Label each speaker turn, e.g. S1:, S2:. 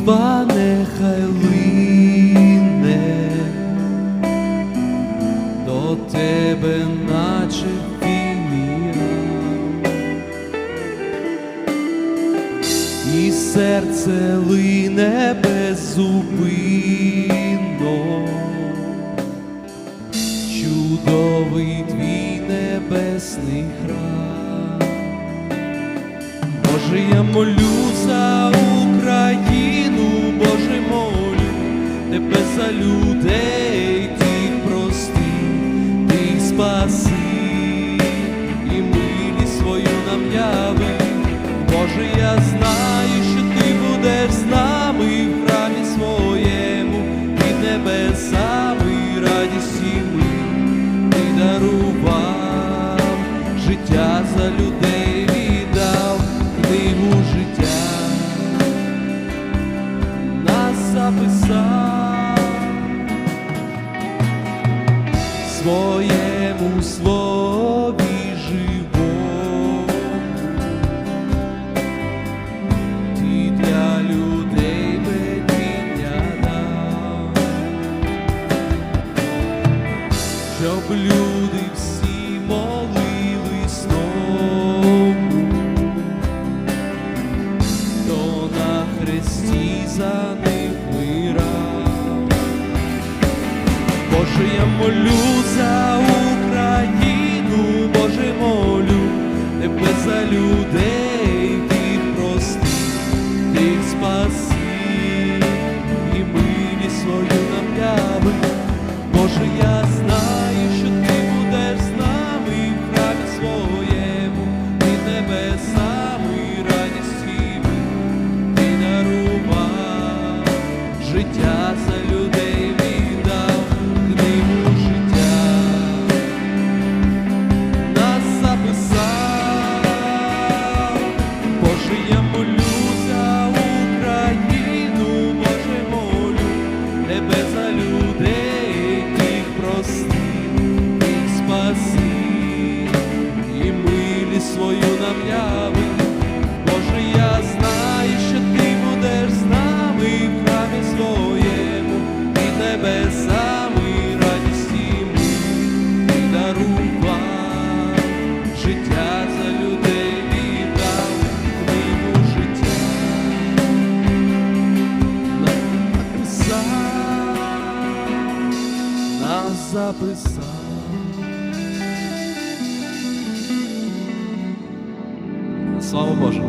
S1: Молитва нехай лине до тебе, наче фімія, і серце лине беззупинно, чудовий твій небесний храм. Боже, я молю за Україну, Боже, молю тебе за людей, тих прости, ти спаси і милість свою нам яви. Боже, я знаю, що ти будеш з нами в храмі своєму, і небесами радісті ми. Ти дарував життя за людей своєму слові живому. Ти для людей дав щоб люди всі молились знову, хто на хресті за них вмирав. Боже, я молю за людей, тих прости, тих спаси і милість свою нам яви. Боже, я знаю, що ти будеш з нами в храмі своєму, і небесами радісті ми ти життя нам. Боже, я знаю, що ти будеш з нами в храмі своєму, і небесами радісті ми ти дарував життя за людей віддав книгу життя. Написав, нас записав. Слава Божу!